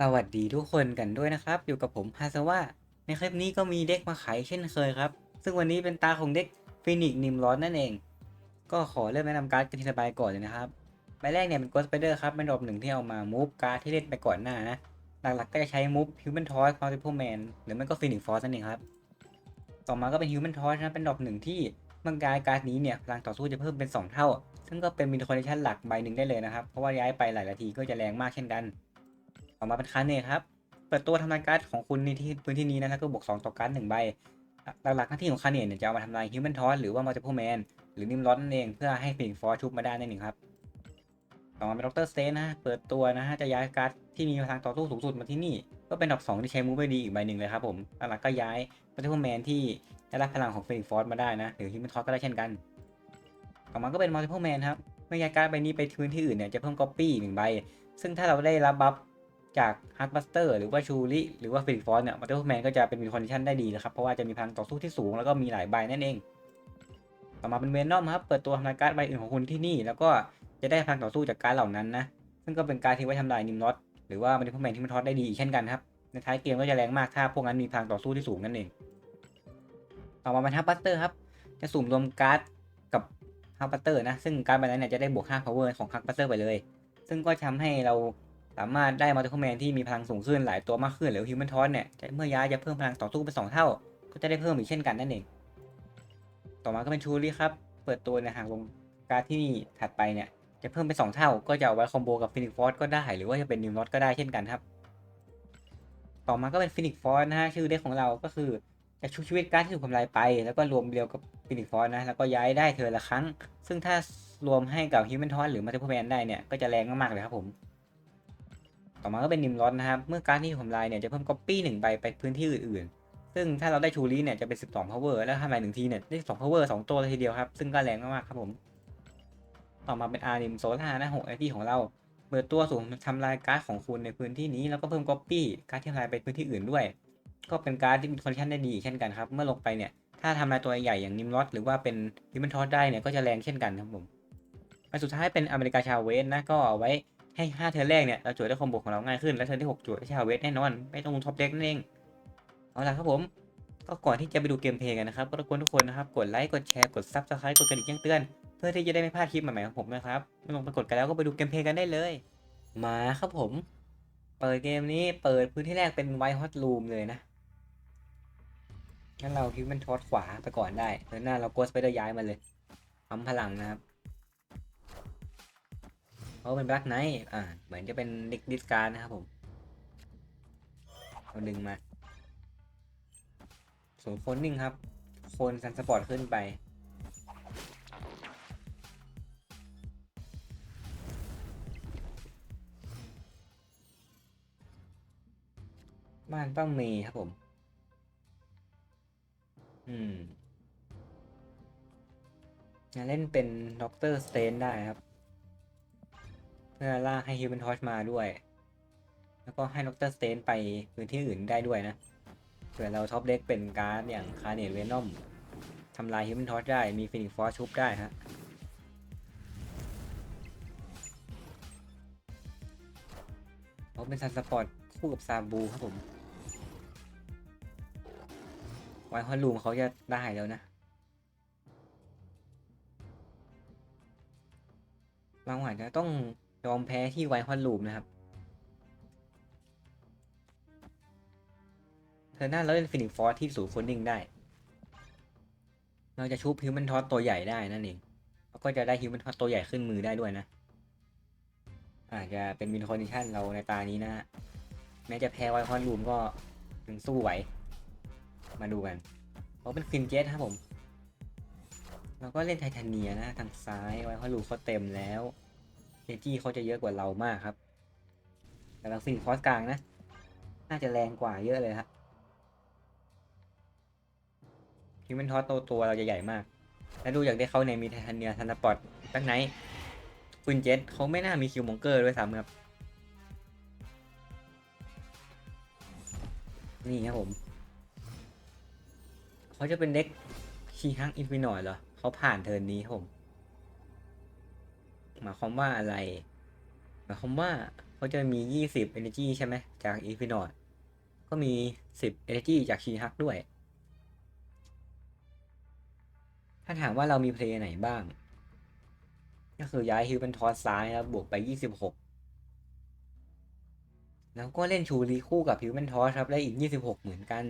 สวัสดีทุกคนกันด้วยนะครับ อยู่กับผมฮาซาวะในคลิปนี้ก็มีเด็กมาขายเช่นเคยครับ ซึ่งวันนี้เป็นตาของเด็กฟินิกนิมร้อนนั่นเอง ก็ขอเริ่มแนะนำการ์ดกันทีละใบก่อนเลยนะครับใบแรกเนี่ยเป็น Ghost Spider ครับเป็นดอกหนึ่งที่เอามามูฟการ์ดที่เล่นไปก่อนหน้านะ หลักๆก็จะใช้มูฟ Human Torch Multiple Man หรือไม่ก็ Phoenix Force นั่นเองครับ ต่อมาก็เป็น Human Torch นะเป็นดอกหนึ่งที่มื่อการการ์ดนี้เนี่ยพลังต่อสู้จะเพิ่มเป็น 2 เท่า ซึ่งก็เป็นมินคอนดิชันหลักใบหนึ่งได้เลยนะครับเพราะว่าย้ายไปหลายนาทีก็จะแรงมากเช่นกัน ต่อมาเป็นคาเนตครับ เปิดตัวทำลายการ์ดของคุณในที่พื้นที่นี้นะแล้วก็บวก2ต่อการ์ดหนึ่งใบ หลักๆหน้าที่ของคาเนตเนี่ยจะเอามาทำลายฮิวแมนทอสหรือว่ามัลติเพลแมนหรือนิมลอตนั่นเองเพื่อให้ฟิงฟอร์ชุบมาได้นั่นเองครับ ต่อมาเป็นด็อกเตอร์สเตนนะเปิดตัวนะฮะจะย้ายการ์ดที่มีพลังต่อสู้สูงสุดมาที่นี่ ก็เป็นดอกสองที่ใช้มูฟไปดีอีกใบหนึ่งเลยครับผมหลักๆก็ย้ายมัลติเพลแมนที่ได้รับพลังของฟิงฟอร์มาได้นะหรือฮิวแมนทอสก็ได้เช่นกัน ต่อมาก็เป็นมัลติพลแมนครับเมื่อย้ายการ์ดใบนี้ไปพื้นที่อื่นเนี่ยจะเพิ่มก๊อปปี้หนึ่งใบซึ่งถ้าเราได้รับบัฟ จากฮักบัสเตอร์หรือว่าชูริหรือว่าฟิลิกฟอนเนี่ยมัตเตอร์แมนก็จะเป็นวินคอนดิชันได้ดีนะครับ เพราะว่าจะมีพลังต่อสู้ที่สูงแล้วก็มีหลายใบนั่นเอง ต่อมาเป็นเวนอมครับ เปิดตัวทำลายการ์ดใบอื่นของคุณที่นี่ แล้วก็จะได้พลังต่อสู้จากการ์ดเหล่านั้นนะ ซึ่งก็เป็นการดที่ไว้ทำลายนิมนอตหรือว่ามัตเตอร์แมนที่มันทอดได้ดีอีกเช่นกันครับ ในท้ายเกมก็จะแรงมากถ้าพวกนั้นมีพลังต่อสู้ที่สูงนั่นเอง ต่อมาเป็นฮักบัสเตอร์ครับ จะสุ่มรวมการ์ดกับฮักบัสเตอร์นะ ซึ่งการ์ดใบนั้นเนี่ยจะได้บวก5 power ของฮักบัสเตอร์ไปเลย ซึ่งก็ทำให้เรา สามารถได้มัลติ p แมนที่มีพลังสูงขึ้นหลายตัวมากขึ้นหรือฮิวแมนทอสเนี่ยเมื่อย้ายจะเพิ่มพลังต่อสู้เป็น2เท่า ก็จะได้เพิ่มอีกเช่นกันนั่นเอง ต่อมาก็เป็นชูรี่ครับ เปิดตัวในหางลงการที่ถัดไปเนี่ยจะเพิ่มเป็น 2 เท่า ก็จะเอาไว้คอมโบกับฟินิกฟอร์ก็ได้หรือว่าจะเป็นนิวน็อตก็ได้เช่นกันครับ ต่อมาก็เป็นฟินิกฟอร์นะฮะชื่อเด็กของเราก็คือจะชุบชีวิตการที่ถูกทำลายไป แล้วก็รวมเดียวกับฟินิกฟอร์นะแล้วก็ย้ายได้เธอละครั้ง ซึ่งถ้ารวมให้กับฮิวแมนทอสหรือมัลติ p แมนได้เนี่ยก็จะแรงมากๆเลยครับผม ต่อมาก็เป็นนิมรอดนะครับ เมื่อการที่ทำลายเนี่ยจะเพิ่มก๊อปปี้หนึ่งใบไปพื้นที่อื่นๆ ซึ่งถ้าเราได้ชูรีเนี่ยจะเป็น 12 power แล้วทำลายหนึ่งทีเนี่ยได้2 power 2 ตัวเลยทีเดียวครับ ซึ่งก็แรงมากๆครับผม ต่อมาเป็นอาร์นิมโซล่านะ6ไอที่ของเราเปิดตัวสูงทำลายการ์ดของคุณในพื้นที่นี้แล้วก็เพิ่มก๊อปปี้การ์ดที่ทำลายไปพื้นที่อื่นด้วย ก็เป็นการ์ดที่มีคอนดิชันได้ดีเช่นกันครับ เมื่อลงไปเนี่ยถ้าทำลายตัวใหญ่อย่างนิมรอดหรือว่าเป็นดิมันทอสได้เนี่ยก็จะแรงเช่นกันครับผมอันสุดท้ายเป็นอเมริกาชาเวสนะก็เอาไว้ ให้5เทอร์นแรกเนี่ยเราจวดได้คอมโบของเราง่ายขึ้นและเทอร์นที่6จวดได้ชาเวสแน่นอน ไม่ต้องท็อปเด็กนั่นเองเอาล่ะครับผมก็ก่อนที่จะไปดูเกมเพลย์กันนะครับก็รบกวนทุกคนนะครับ กดไลค์ กดแชร์ กดซับสไครต์กดกระดิ่งแจ้งเตือน เพื่อที่จะได้ไม่พลาดคลิปใหม่ๆของผมนะครับไม่ลงไปกดกันแล้วก็ไปดูเกมเพลย์กันได้เลย มาครับผม เปิดเกมนี้เปิดพื้นที่แรกเป็นไวท์ฮอตรูมเลยนะงั้นเราฮิวแมนทอสขวาไปก่อนได้เดินหน้าเราโกสไปเดอร์ย้ายมาเลยปั๊มพลังนะครับ เพราะเป็นแบล็กไนท์อ่า เหมือนจะเป็นดิกดิสการนะครับผมเอาดึงมาส่วนโคนนิ่งครับโคนซันสปอร์ตขึ้นไป บ้านป้าเมย์ครับผม อืมจะเล่นเป็นด็อกเตอร์สเตนได้ครับ พื่อลากให้ฮิวแมนทอชมาด้วย แล้วก็ให้ด็อกเตอร์สเตนไปพื้นที่อื่นได้ด้วยนะเผื่อเราท็อปเด็กเป็นการ์ดอย่างคาร์เนตเวนอมทำลายฮิวแมนทอชได้ มีฟินิกฟอร์ชุบได้ฮะ เขาเป็นซันสปอร์ตคู่กับซาบูครับผม ไวฮอนลูมเขาจะได้แล้วนะ เราอาจจะต้อง ยอมแพ้ที่ไวท์ฮอนลูมนะครับเธอหน้าเราเล่นฟินิกฟอร์ที่สูงคนนิ่งได้ เราจะชุบฮิวแมนทอสตัวใหญ่ได้นั่นเองแล้วก็จะได้ฮิวแมนทอสตัวใหญ่ขึ้นมือได้ด้วยนะ อาจจะเป็นวินคอนดิชันเราในตานี้นะ แม้จะแพ้ไวท์ฮอนลูมก็ยังสู้ไหว มาดูกันเพราะเป็นควินเจสครับผม เราก็เล่นไททาเนียนะ ทางซ้ายไว้เขาลูมเขาเต็มแล้ว จจี้เขาจะเยอะกว่าเรามากครับแต่เราฟินคอสกลางนะ น่าจะแรงกว่าเยอะเลยครับฮิวแมนทอสตัวตัวเราจะใหญ่มาก แล้วดูอย่างที่เขาเนี่ยมีไททาเนียทันปอร์ตตั้งไหนควินเจสเขาไม่น่ามีคิวมองเกอร์ด้วยซ้ำครับ นี่ครับผม เขาจะเป็นเด็กชีฮังอินฟินอยเหรอ เขาผ่านเทิร์นนี้ครับผม หมายความว่าอะไร หมายความว่าเขาจะมี 20 energy ใช่ไหมจาก Infinite ก็มี 10 energy จาก She Hulk ด้วย ถ้าถามว่าเรามีเพลย์ไหนบ้าง ก็คือย้ายฮิวเป็นทอสซ้ายครับบวกไป 26 แล้วก็เล่นชูรีคู่กับฮิวเป็นทอสครับได้อีก 26 เหมือนกัน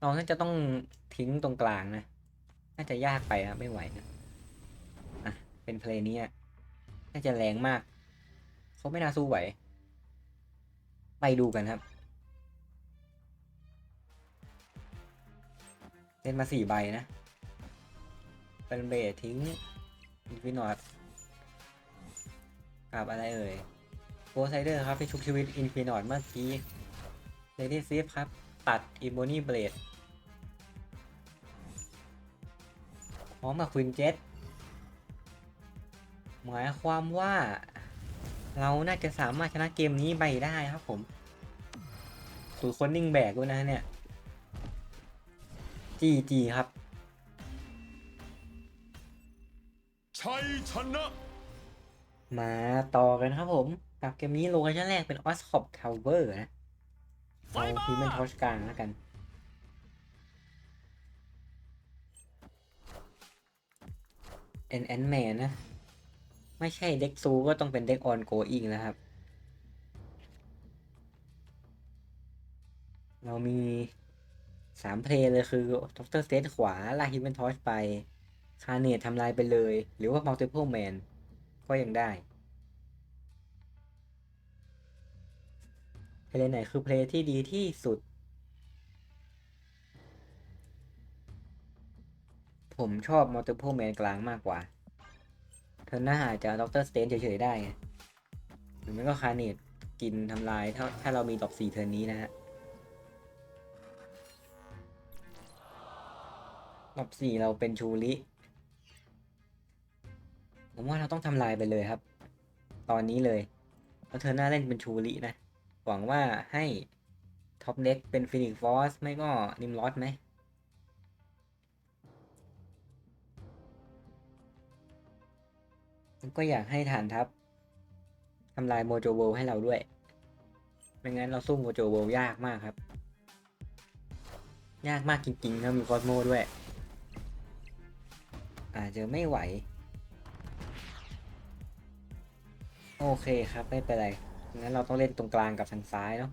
เราน่าจะต้องทิ้งตรงกลางนะ น่าจะยากไปนะไม่ไหวนะอะเป็นเพลงนี้อะน่าจะแรงมากเขาไม่น่าสู้ไหว ไปดูกันครับ เล่นมาสี่ใบนะเป็นเบสทิ้งอินฟินอตกับอะไรเอ่ยโกไซเดอร์ครับที่ชุกชีวิตอินฟินอตเมื่อกี้เลดี้ซีฟครับ ตัดอิโมนี่เบลด ร้อมกับควินเจ็ตหมายความว่า เราน่าจะสามารถชนะเกมนี้ไปได้ครับผมสูคนนิ่งแบกด้วยนะเนี่ยจีจีครับ ชัยชนะ มาต่อกันครับผม กับเกมนี้โลเคชั่นแรกเป็นออสคอปทาวเวอร์นะไฟเอามาพีมันทอชกลางแล้วกัน เอ็นแอนแมนนะ ไม่ใช่เด็กซูก็ต้องเป็นเด็กออนโกอิงนะครับ เรามีสามเพลย์เลยคือด็อกเตอร์สเตขวาลาฮิมันทอชไป คาเนตทำลายไปเลย หรือว่ามัลติ p l e แมนก็ยังได้ เพลย์ไหนคือเพลย์ที่ดีที่สุด ผมชอบมัลติ p l e แมนกลางมากกว่า เธอหน้าอาจจะด็อกเตอร์สเตนเฉยๆได้ หรือไม่ก็คาเนตกินทำลายถ้าถ้าเรามีดอกสี่เทิร์นี้นะฮะรอบสี่เราเป็นชูริผมว่าเราต้องทำลายไปเลยครับ ตอนนี้เลยแล้วเธอหน้าเล่นเป็นชูรินะ หวังว่าให้ท็อปเด็กเป็นฟินิกฟอสไม่ก็นิมลอสไหม ก็อยากให้ฐานทัพทำลายโมโจโวให้เราด้วย ไม่งั้นเราสู้โมโจโวยากมากครับ ยากมากจริงๆถ้ามีคอสโมด้วย อาจจะไม่ไหว โอเคครับไม่เป็นไร งั้นเราต้องเล่นตรงกลางกับทางซ้ายเนาะ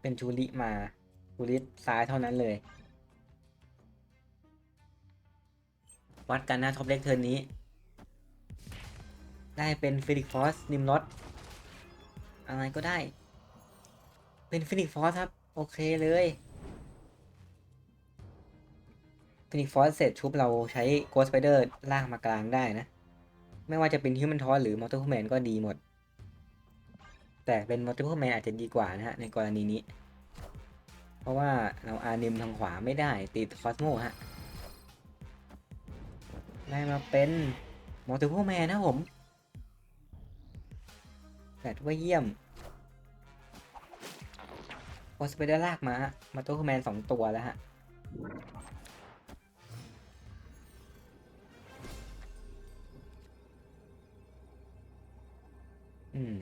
เป็นชูริมาชูริซ้ายเท่านั้นเลย วัดกันนะท็อปเล็กเทิร์นนี้ ได้เป็นฟินิกฟอสนิมลอตอะไรก็ได้ เป็นฟินิกฟอสครับ โอเคเลยฟินิกฟอสเสร็จชุบเราใช้โกสไปเดอร์ลากมากลางได้นะ ไม่ว่าจะเป็นฮิวแมนทอสหรือมัลติเพแมนก็ดีหมด แต่เป็นมัลติเพแมนอาจจะดีกว่านะฮะ ในกรณีนี้ เพราะว่าเราอานิมทางขวาไม่ได้ติดคอสโมฮะ ได้มาเป็นมัลติเพแมนนะผม แต่ว่าเยี่ยมโอสเปเดอร์ลากมา มาตัวคอมแมนสองตัวแล้วฮะ อืม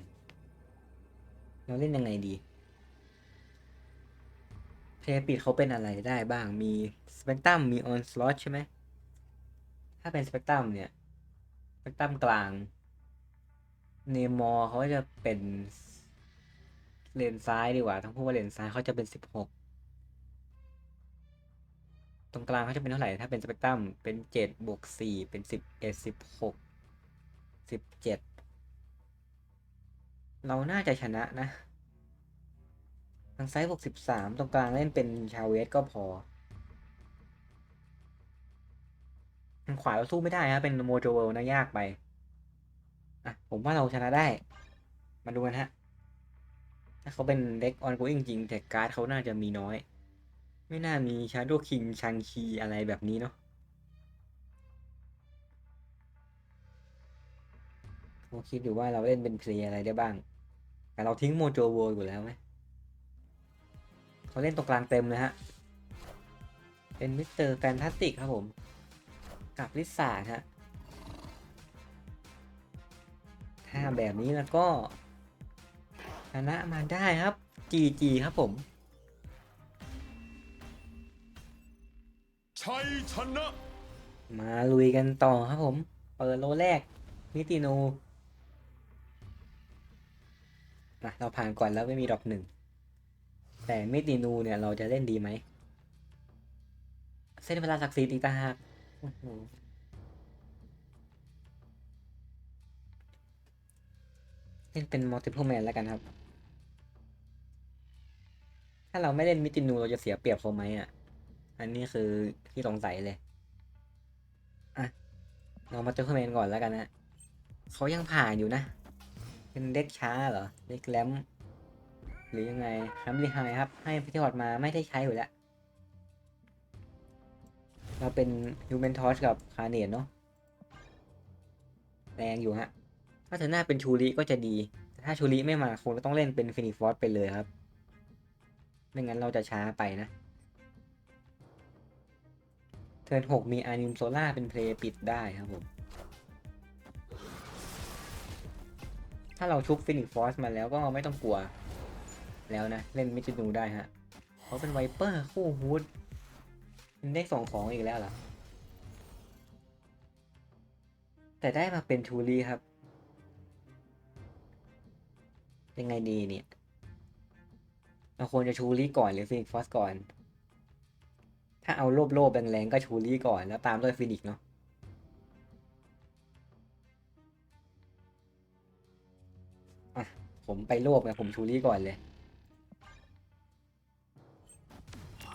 เราเล่นยังไงดี เพลย์ปิดเขาเป็นอะไรได้บ้าง มีสเปกตรัม มีออนสล็อตใช่ไหม ถ้าเป็นสเปกตรัมเนี่ย สเปกตรัมกลาง เนมอร์เขาจะเป็นเลนซ้ายดีกว่าต้องพูดว่าเลนซ้ายเขาจะเป็นสิบหกตรงกลางเขาจะเป็นเท่าไหร่ ถ้าเป็นสเปกตรัมเป็นเจ็ดบวกสี่เป็นสิบเอ็ดสิบหกสิบเจ็ดเราน่าจะชนะนะทางซ้ายบวกสิบสามตรงกลางเล่นเป็นชาเวสก็พอทางขวาเราสู้ไม่ได้ครับเป็นโมโจเวลนะยากไป อะ ผมว่าเราชนะได้ มาดูกันฮะ ถ้าเขาเป็นเด็กออนโกจริง แต่การ์ดเขาน่าจะมีน้อย ไม่น่ามีชาร์โดคิงชังคีอะไรแบบนี้เนาะผมคิดอยู่ว่าเราเล่นเป็นเพลย์อะไรได้บ้าง แต่เราทิ้งโมโจโวอยู่แล้วไหมเขาเล่นตรงกลางเต็มเลยฮะ เป็นมิสเตอร์แฟนตาสติกครับผม กับลิซ่าฮะ ถ้าแบบนี้แล้วก็ชนะมาได้ครับ GG ครับผม ชัยชนะ มาลุยกันต่อครับผม เปิดโลแรก มิตินูนะเราผ่านก่อนแล้วไม่มีดรอปหนึ่ง แต่มิตินูเนี่ยเราจะเล่นดีไหม เส้นเวลาศักดิ์สิทธิ์อีกต่างหาก เล่นเป็นมัลติ l e แมนแล้วกันครับ ถ้าเราไม่เล่นมิตินูเราจะเสียเปรียบเขาไหมอะ อันนี้คือที่สงสัยเลย อะ เรามาเจอเ e อร์แมนก่อนแล้วกันนะเขายังผ่านอยู่นะ เป็นเด็กช้าเหรอ เด็กแรมหรือยังไงแรมรีไฮครับ ให้พิธีฮอดมาไม่ได้ใช้อยู่แล้ว เราเป็นฮิวแมนทอชกับคาเนตเนาะ แรงอยู่ฮะ ถ้าเธอหน้าเป็นชูริก็จะดี แต่ถ้าชูริไม่มาคงต้องเล่นเป็นฟินิฟอสไปเลยครับ ไม่งั้นเราจะช้าไปนะเทิร์นหกมีอานิมโซล่าเป็นเพลย์ปิดได้ครับผม ถ้าเราชุบฟินิกฟอสมาแล้วก็ไม่ต้องกลัว แล้วนะ เล่นมิจูนูได้ฮะเขาเป็นไวเปอร์คู่ฮูดเป็นเลขสองของอีกแล้วเหรอ แต่ได้มาเป็นทูรีครับ ยังไงดีเนี่ยเราควรจะชูรี่ก่อนหรือฟินิกฟอสก่อน ถ้าเอาโลบโลบแรงๆก็ชูรี่ก่อนแล้วตามด้วยฟินิกซ์เนาะอะผมไปโลบไงผมชูรี่ก่อนเลย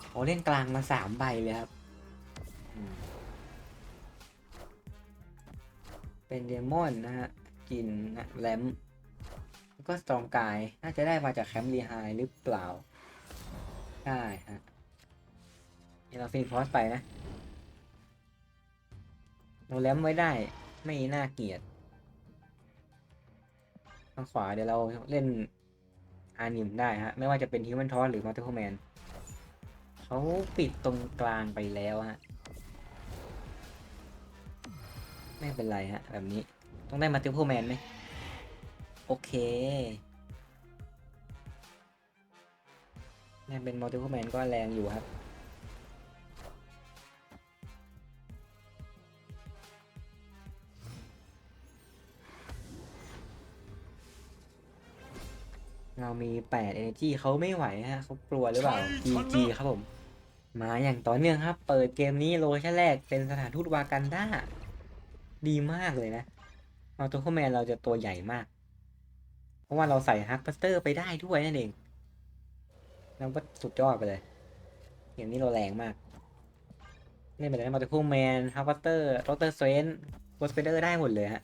เขาเล่นกลางมาสามใบเลยครับ เป็นเดมอนนะฮะ กินนะแรม ก็สตรองกาย น่าจะได้มาจากแคมป์รีไฮหรือเปล่าใช่ฮะนี่เราฟินฟอสไปนะเราแลมไว้ได้ ไม่น่าเกลียด ทางขวาเดี๋ยวเราเล่นอานิมได้ฮะ ไม่ว่าจะเป็นฮิวแมนทอสหรือมัลติ l e แมนเขาปิดตรงกลางไปแล้วฮะ ไม่เป็นไรฮะ แบบนี้ ต้องได้มัลติ l e แมนไหม โอเคนี่เป็นมัลติ l e แมนก็แรงอยู่ครับ เรามี8 energy เขาไม่ไหวฮะเขากลัวหรือเปล่า GG ครับผม มาอย่างต่อเนื่องครับ เปิดเกมนี้โลชั่นแรกเป็นสถานทูตวากันด้า ดีมากเลยนะเอาตัวเข้าแมนเราจะตัวใหญ่มาก ราะว่าเราใส่ฮักบัสเตอร์ไปได้ด้วยนั่นเองนั่นก็สุดยอดไปเลยอย่างนี้เราแรงมาก เล่นไปเลยมาตะคู่แมนฮักบัสเตอร์โรเตอร์เซนโกสเปเดอร์ได้หมดเลยฮะ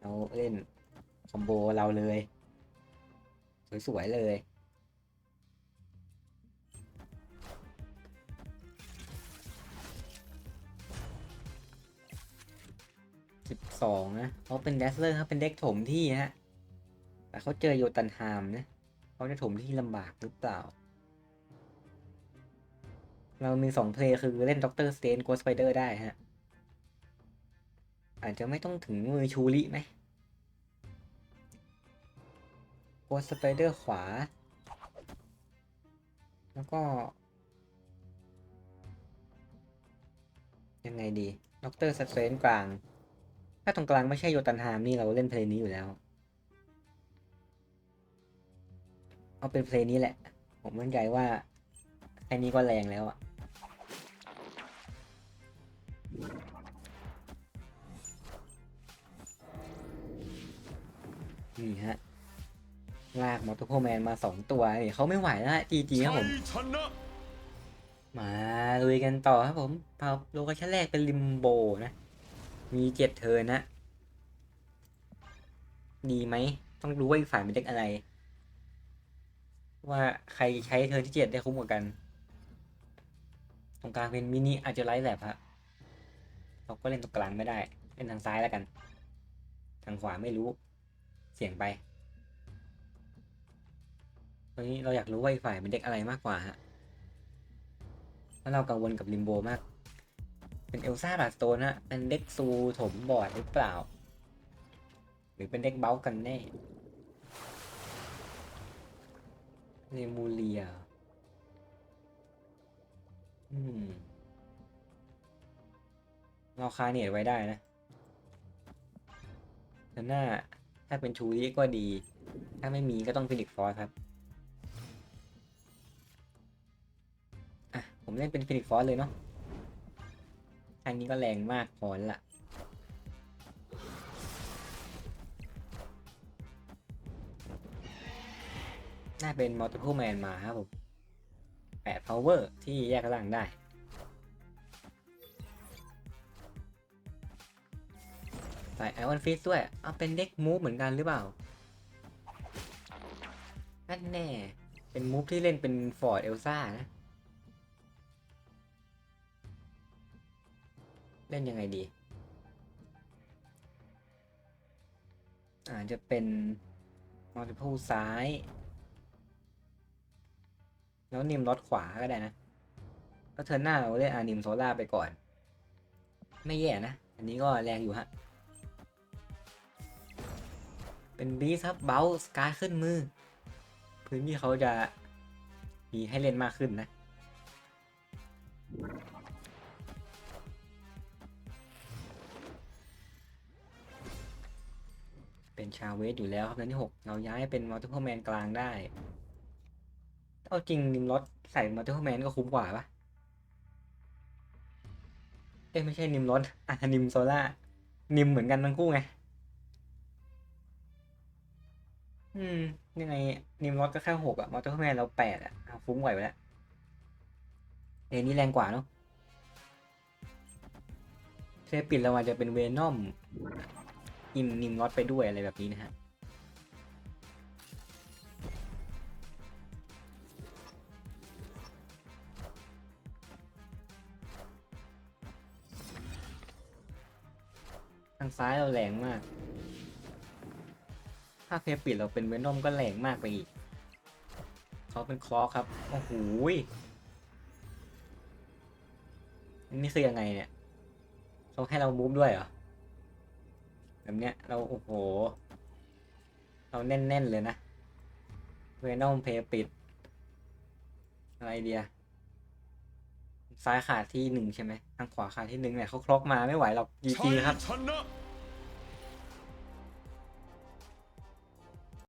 เราเล่นคอมโบเราเลย สวยๆเลย สองนะเขาเป็นแดสเลอร์ครับเป็นเด็กถมที่ฮะแต่เขาเจอโยตันฮามนะเขาจะถมที่ลำบากหรือเปล่า เรามีสองเพลย์คือเล่นด็อกเตอร์สเตนโกสไปเดอร์ได้ฮะอาจจะไม่ต้องถึงมือชูริไหมโกสไปเดอร์ขวา แล้วก็ ยังไงดีด็อกเตอร์สเตนกลางาตรงกลางไม่ใช่โยตันฮามนี่เราเล่นเพลงนี้อยู่แล้ว เอาเป็นเพลงนี้แหละ ผมมั่นใจว่าแค่นี้ก็แรงแล้วอะนี่ฮะ ลากมอเตอร์โพแมนมาสองตัวนี่เขาไม่ไหวแล้วจีจีครับผม มาลุยกันต่อครับผมเผาโลเคชั่นแรกเป็นลิมโบนะ มีเจ็ดเทินนะ ดีไหม ต้องรู้ว่าอีกฝ่ายเป็นเด็กอะไร ว่าใครใช้เทินที่เจ็ดได้คุ้มกว่ากัน ตรงกลางเป็นมินิอาจจะไลท์แลบฮะเราก็เล่นตรงกลางไม่ได้ เล่นทางซ้ายแล้วกัน ทางขวาไม่รู้ เสี่ยงไปตอนนี้เราอยากรู้ว่าอีกฝ่ายเป็นเด็กอะไรมากกว่าฮะเพราะเรากังวลกับลิมโบมาก เป็นเอลซ่าดาสโตนนะเป็นเด็กซูถมบอร์ดหรือเปล่า หรือเป็นเด็กเบ้ากันแน่เนมูเลีย อืม เราคาเนียดไว้ได้นะแต่หน้า ถ้าเป็นชูริก็ดี ถ้าไม่มีก็ต้องฟินิกฟอร์สครับอะผมเล่นเป็นฟินิกฟอร์สเลยเนาะ ทางนี้ก็แรงมากพอละน่าเป็นมัลติ l e แมนมาครับผมแปด power ที่แยกกำลังได้ใส่ไอออนฟิสด้วย เอาเป็นเด็กมูฟเหมือนกันหรือเปล่านั่นแน่ เป็นมูฟที่เล่นเป็นฟอร์ดเอลซ่านะ เล่นยังไงดี อาจจะเป็นมัลติ l e ซ้าย แล้วนิมรถขวาก็ได้นะก็เทิร์นหน้าเราเล่นอานิมโซล่าไปก่อน ไม่แย่นะ อันนี้ก็แรงอยู่ฮะ เป็นบีสครับเบลสกายขึ้นมือ พื้นที่เขาจะมีให้เล่นมากขึ้นนะ เป็นชาวเวสอยู่แล้วครับเดือนที่ 6 เราย้ายเป็นมัลติเพลแมนกลางได้เอาจริงนิมรถใส่มัลติเพลแมนก็คุ้มกว่าปะเอ้ยไม่ใช่นิมรถอะนิมโซล่านิมเหมือนกันทั้งคู่ไง อืม ยังไง นิมรถก็แค่หกอะมัลติเพลแมนเราแปดอะอะฟุ้งไหวไปแล้วเอนี่แรงกว่าเนาะเทปิดเราอาจจะเป็นเวนอม อิมนิมรถไปด้วยอะไรแบบนี้นะฮะทางซ้ายเราแรงมาก ถ้าเพปิดเราเป็นเวนอมก็แรงมากไปอีกเขาเป็นคลอครับ โอ้โหนี่คือยังไงเนี่ยเขาให้เรามูฟด้วยเหรอ แบบเนี้ยเราโอ้โห เราแน่น ๆ เลยนะเวนอมเพย์ปิด อะไรเดียซ้ายขาดที่หนึ่งใช่ไหมทางขวาขาดที่หนึ่งเนี่ยเขาคล็อกมาไม่ไหวหรอกจีชัจียครับชนะ